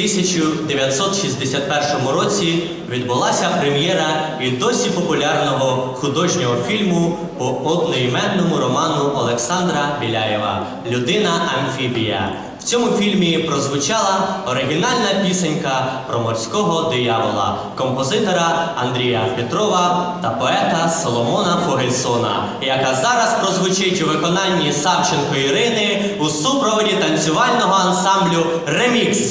1961 році відбулася прем'єра і досі популярного художнього фільму по одноіменному роману Олександра Біляєва Людина Амфібія. В цьому фільмі прозвучала оригінальна пісенька про морського диявола, композитора Андрія Петрова та поета Соломона Фогельсона, яка зараз прозвучить у виконанні Савченко Ірини у супроводі танцювального ансамблю Ремікс.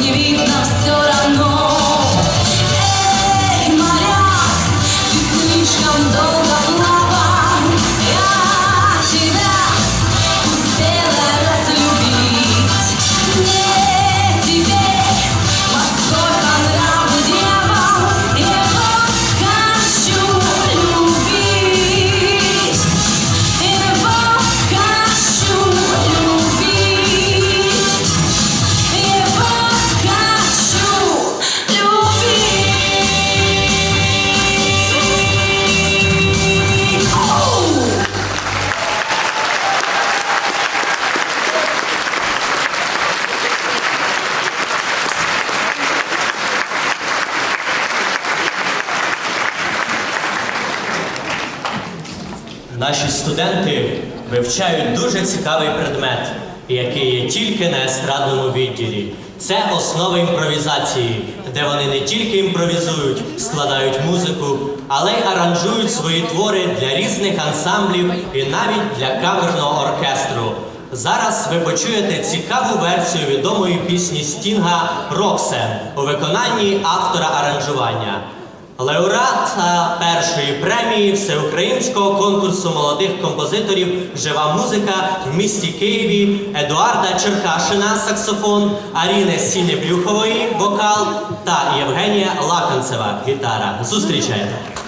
не видно Наші студенти вивчають дуже цікавий предмет, який є тільки на естрадному відділі. Це основи імпровізації, де вони не тільки імпровізують, складають музику, але й аранжують свої твори для різних ансамблів і навіть для камерного оркестру. Зараз ви почуєте цікаву версію відомої пісні Стінга Роксен у виконанні автора аранжування. Лауреат першої премії всеукраїнського конкурсу молодих композиторів Жива музика в місті Києві Едуарда Черкашина саксофон, Аріни Сінеблюхової вокал та Євгенія Лаканцева гітара. Зустрічайте!